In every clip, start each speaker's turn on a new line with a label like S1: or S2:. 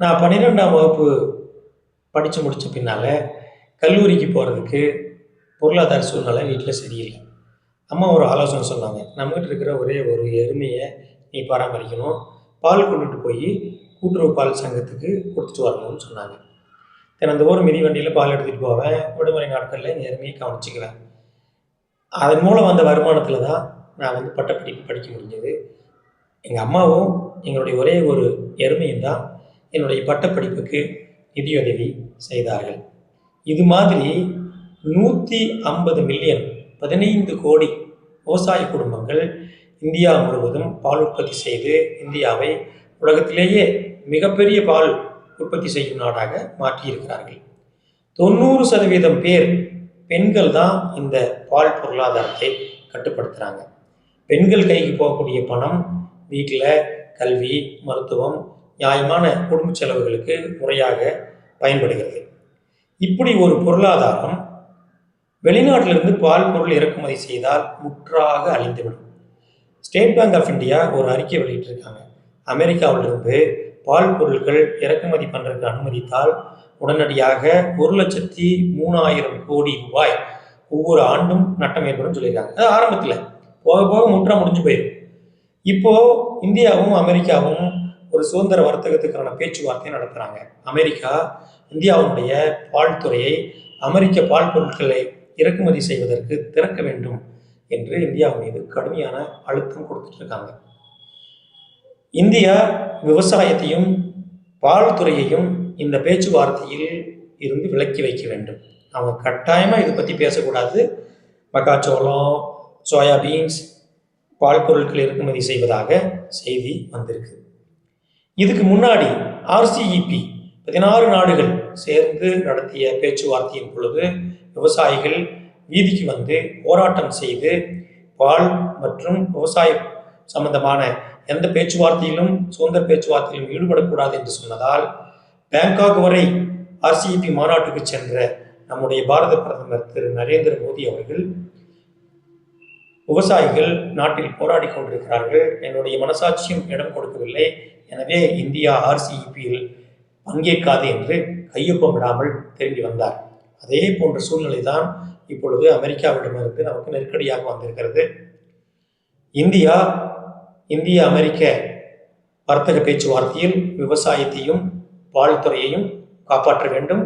S1: நான் பன்னிரெண்டாம் வகுப்பு படித்து முடித்த பின்னால் கல்லூரிக்கு போகிறதுக்கு பொருளாதார சூழ்நிலை வீட்டில் சரியில்லை. அம்மா ஒரு ஆலோசனை சொன்னாங்க. நம்மகிட்ட இருக்கிற ஒரே ஒரு எருமையை நீ பராமரிக்கணும். பால் கொண்டுட்டு போய் கூட்டுறவு பால் சங்கத்துக்கு கொடுத்துட்டு வரணும்னு சொன்னாங்க. தினந்தோறும் மிதிவண்டியில் பால் எடுத்துகிட்டு போவேன். விடுமுறை நாட்களில் என் எருமையை கவனிச்சிக்குவேன். அதன் மூலம் வந்த வருமானத்தில் தான் நான் வந்து பட்டப்படிப்பு படிக்க முடிஞ்சது. எங்கள் அம்மாவும் எங்களுடைய ஒரே ஒரு எருமையும் தான் என்னுடைய பட்டப்படிப்புக்கு நிதியுதவி செய்தார்கள். இது மாதிரி நூற்றி ஐம்பது மில்லியன் பதினைந்து கோடி விவசாய குடும்பங்கள் இந்தியா முழுவதும் பால் உற்பத்தி செய்து இந்தியாவை உலகத்திலேயே மிகப்பெரிய பால் உற்பத்தி செய்யும் நாடாக மாற்றியிருக்கிறார்கள். தொண்ணூறு சதவீதம் பேர் பெண்கள் தான் இந்த பால் பொருளாதாரத்தை கட்டுப்படுத்துகிறாங்க பெண்கள் கைக்கு போகக்கூடிய பணம் வீட்டில் கல்வி மருத்துவம் நியாயமான குடும்ப செலவுகளுக்கு முறையாக பயன்படுகிறது. இப்படி ஒரு பொருளாதாரம் வெளிநாட்டிலிருந்து பால் பொருள் இறக்குமதி செய்தால் முற்றாக அழிந்துவிடும். ஸ்டேட் பேங்க் ஆஃப் இந்தியா ஒரு அறிக்கை வெளியிட்டிருக்காங்க. அமெரிக்காவிலிருந்து பால் பொருட்கள் இறக்குமதி பண்ணுறதுக்கு அனுமதித்தால் உடனடியாக ஒரு லட்சத்தி மூணாயிரம் கோடி ரூபாய் ஒவ்வொரு ஆண்டும் நட்டம் ஏற்படும் சொல்லியிருக்காங்க. அது ஆரம்பத்தில். போக போக முற்றா முடிஞ்சு போயிடும் இப்போது இந்தியாவும் அமெரிக்காவும் ஒரு சுதந்திர வர்த்தகத்துக்கான பேச்சுவார்த்தை நடத்துகிறாங்க அமெரிக்கா இந்தியாவுடைய பால் துறையை அமெரிக்க பால் பொருட்களை இறக்குமதி செய்வதற்கு திறக்க வேண்டும் என்று இந்தியா மீது கடுமையான அழுத்தம் கொடுத்துட்டு இருக்காங்க. இந்தியா விவசாயத்தையும் பால் துறையையும் இந்த பேச்சுவார்த்தையில் இருந்து விலக்கி வைக்க வேண்டும். அவங்க கட்டாயமாக இதை பற்றி பேசக்கூடாது. மக்காச்சோளம் சோயாபீன்ஸ் பால் பொருட்கள் இறக்குமதி செய்வதாக செய்தி வந்திருக்கு. இதுக்கு முன்னாடி ஆர்சிஇபி பதினாறு நாடுகள் சேர்ந்து நடத்திய பேச்சுவார்த்தையின் பொழுது விவசாயிகள் வீதிக்கு வந்து போராட்டம் செய்து பால் மற்றும் விவசாய சம்பந்தமான எந்த பேச்சுவார்த்தையிலும் சுதந்திர பேச்சுவார்த்தையிலும் ஈடுபடக்கூடாது என்று சொன்னதால் பேங்காக் வரை ஆர்சிஇபி மாநாட்டுக்கு சென்ற நம்முடைய பாரத பிரதமர் திரு நரேந்திர மோடி அவர்கள் விவசாயிகள் நாட்டில் போராடி கொண்டிருக்கிறார்கள். என்னுடைய மனசாட்சியும் இடம் கொடுக்கவில்லை. எனவே இந்தியா ஆர்சிஇபியில் பங்கேற்காது என்று கையொப்பமிடாமல் திரும்பி வந்தார். அதே போன்ற சூழ்நிலை தான் இப்பொழுது அமெரிக்காவிடமிருந்து நமக்கு நெருக்கடியாக வந்திருக்கிறது. இந்தியா இந்திய அமெரிக்க வர்த்தக பேச்சுவார்த்தையில் விவசாயத்தையும் பால்துறையையும் காப்பாற்ற வேண்டும்.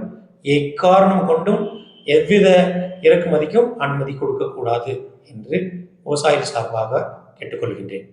S1: எக்காரணம் கொண்டும் எவ்வித இறக்குமதிக்கும் அனுமதி கொடுக்கக்கூடாது என்று விவசாயிகள் சார்பாக கேட்டுக்கொள்கின்றேன்.